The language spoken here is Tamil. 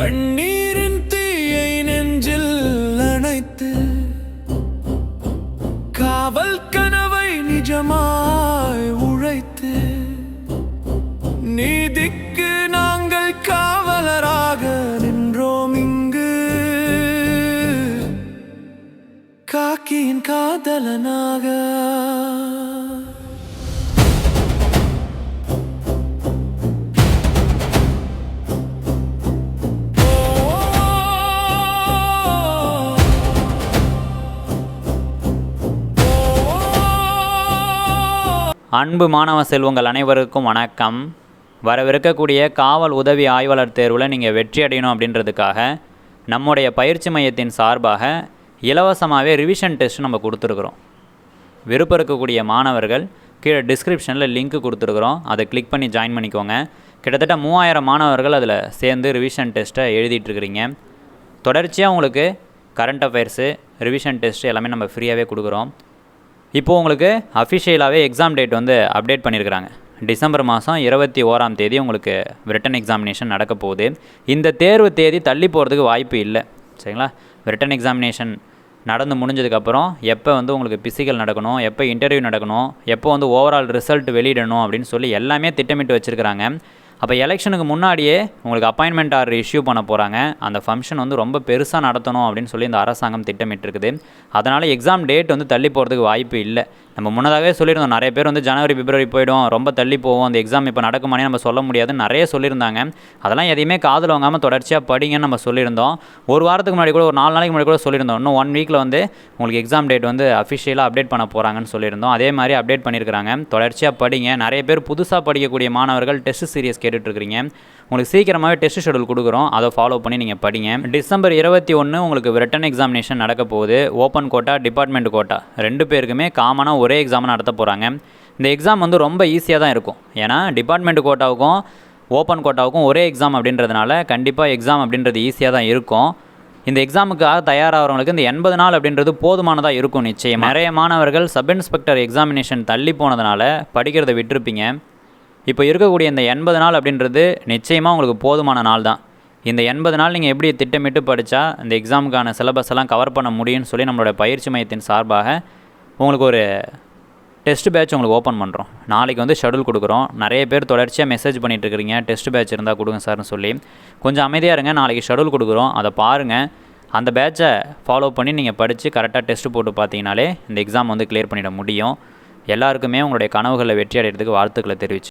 கண்ணீரின் தீயை நெஞ்சில் அணைத்து காவல் கனவை நிஜமாய் உழைத்து நீதிக்கு நாங்கள் காவலராக நின்றோம் இங்கு. காக்கியின் காதலனாக அன்பு மாணவ செல்வங்கள் அனைவருக்கும் வணக்கம். வரவிருக்கக்கூடிய காவல் உதவி ஆய்வாளர் தேர்வில் நீங்கள் வெற்றி அடையணும் அப்படின்றதுக்காக நம்முடைய பயிற்சி மையத்தின் சார்பாக இலவசமாகவே ரிவிஷன் டெஸ்ட் நம்ம கொடுத்துருக்குறோம். விருப்பம் இருக்கக்கூடிய மாணவர்கள் கீழே டிஸ்கிரிப்ஷனில் லிங்க் கொடுத்துருக்குறோம். அதை கிளிக் பண்ணி ஜாயின் பண்ணிக்கோங்க. கிட்டத்தட்ட மூவாயிரம் மாணவர்கள் அதில் சேர்ந்து ரிவிஷன் டெஸ்ட்டை எழுதிட்டுருக்கிறீங்க தொடர்ச்சியாக உங்களுக்கு கரண்ட் அஃபேர்ஸு ரிவிஷன் டெஸ்ட் எல்லாமே நம்ம ஃப்ரீயாகவே கொடுக்குறோம். இப்போது உங்களுக்கு அஃபிஷியலாகவே எக்ஸாம் டேட் வந்து அப்டேட் பண்ணியிருக்கிறாங்க டிசம்பர் மாதம் இருபத்தி ஓராம் தேதி உங்களுக்கு ரிட்டன் எக்ஸாமினேஷன் நடக்க போகுது. இந்த தேர்வு தேதி தள்ளி போகிறதுக்கு வாய்ப்பு இல்லை. சரிங்களா? ரிட்டன் எக்ஸாமினேஷன் நடந்து முடிஞ்சதுக்கப்புறம் எப்போ வந்து உங்களுக்கு பிசிக்கல் நடக்கணும் எப்போ இன்டர்வியூ நடக்கணும் எப்போ வந்து ஓவரால் ரிசல்ட் வெளியிடணும் அப்படின்னு சொல்லி எல்லாமே திட்டமிட்டு வச்சுருக்கிறாங்க. அப்போ எலெக்ஷனுக்கு முன்னாடியே உங்களுக்கு அப்பாயின்மெண்ட் ஆர்டர் இஷ்யூ பண்ண போகிறாங்க அந்த ஃபங்க்ஷன் வந்து ரொம்ப பெருசாக நடத்தணும் அப்படின்னு சொல்லி இந்த அரசாங்கம் திட்டமிட்டிருக்குது. அதனால் எக்ஸாம் டேட் வந்து தள்ளி போகிறதுக்கு வாய்ப்பு இல்லை. நம்ம முன்னதாகவே சொல்லியிருந்தோம். நிறைய பேர் வந்து ஜனவரி பிப்ரவரி போயிடும். ரொம்ப தள்ளி போவோம். அந்த எக்ஸாம் இப்போ நடக்குமானே நம்ம சொல்ல முடியாதுன்னு நிறைய சொல்லியிருந்தாங்க. அதெல்லாம் எதையுமே காதில் வாங்காமல் தொடர்ச்சியாக படிங்கன்னு நம்ம சொல்லியிருந்தோம். ஒரு வாரத்துக்கு முன்னாடி கூட ஒரு நாலு நாளைக்கு முன்னாடி கூட சொல்லியிருந்தோம். இன்னும் ஒன் வீக்கில் வந்து உங்களுக்கு எக்ஸாம் டேட் வந்து அஃபிஷியலாக அப்டேட் பண்ண போகிறாங்கன்னு சொல்லியிருந்தோம். அதே மாதிரி அப்டேட் பண்ணியிருக்கிறாங்க. தொடர்ச்சியாக படிங்க. நிறைய பேர் புதுசாக படிக்கக்கூடிய மாணவர்கள் டெஸ்ட் சீரியஸ் கேட்டுட்ருக்கிறீங்க. உங்களுக்கு சீக்கிரமாகவே டெஸ்ட் ஷெடியூல் கொடுக்குறோம். அதை ஃபாலோ பண்ணி நீங்கள் படிங்க. டிசம்பர் இருபத்தி ஒன்று உங்களுக்கு ரிட்டன் எக்ஸாமினேஷன் நடக்க போகுது. ஓப்பன் கோட்டா டிபார்ட்மெண்ட் கோட்டா ரெண்டு பேருக்குமே காமனாக ஒரே எக்ஸாம் நடத்த போகிறாங்க இந்த எக்ஸாம் வந்து ரொம்ப ஈஸியாக தான் இருக்கும். ஏன்னா டிபார்ட்மெண்ட் கோட்டாவுக்கும் ஓப்பன் கோட்டாவுக்கும் ஒரே எக்ஸாம் அப்படின்றதுனால கண்டிப்பாக எக்ஸாம் அப்படின்றது ஈஸியாக தான் இருக்கும். இந்த எக்ஸாமுக்காக தயாராகிறவங்களுக்கு இந்த எண்பது நாள் அப்படின்றது போதுமானதாக இருக்கும் நிச்சயம். நிறைய மாணவர்கள் சப் இன்ஸ்பெக்டர் எக்ஸாமினேஷன் தள்ளி போனதுனால படிக்கிறதை விட்டுருப்பீங்க. இப்போ இருக்கக்கூடிய இந்த எண்பது நாள் அப்படின்றது நிச்சயமாக உங்களுக்கு போதுமான நாள் தான். இந்த எண்பது நாள் நீங்கள் எப்படி திட்டமிட்டு படித்தா இந்த எக்ஸாமுக்கான சிலபஸ் எல்லாம் கவர் பண்ண முடியும்னு சொல்லி நம்மளோட பயிற்சி மையத்தின் சார்பாக உங்களுக்கு ஒரு டெஸ்ட் பேட்ச் உங்களுக்கு ஓப்பன் பண்ணுறோம் நாளைக்கு வந்து ஷெடியூல் கொடுக்குறோம். நிறைய பேர் தொடர்ச்சியாக மெசேஜ் பண்ணிகிட்டு இருக்கிறீங்க. டெஸ்ட் பேட்ச் இருந்தால் கொடுங்க சார்னு சொல்லி. கொஞ்சம் அமைதியாக இருங்க. நாளைக்கு ஷெடியூல் கொடுக்குறோம். அதை பாருங்கள் அந்த பேட்சை ஃபாலோ பண்ணி நீங்கள் படித்து கரெக்டாக டெஸ்ட் போட்டு பார்த்தீங்கனாலே இந்த எக்ஸாம் வந்து கிளியர் பண்ணிட முடியும். எல்லாருக்குமே உங்களுடைய கனவுகளை வெற்றி அடைகிறதுக்கு வாழ்த்துக்களை தெரிவிச்சு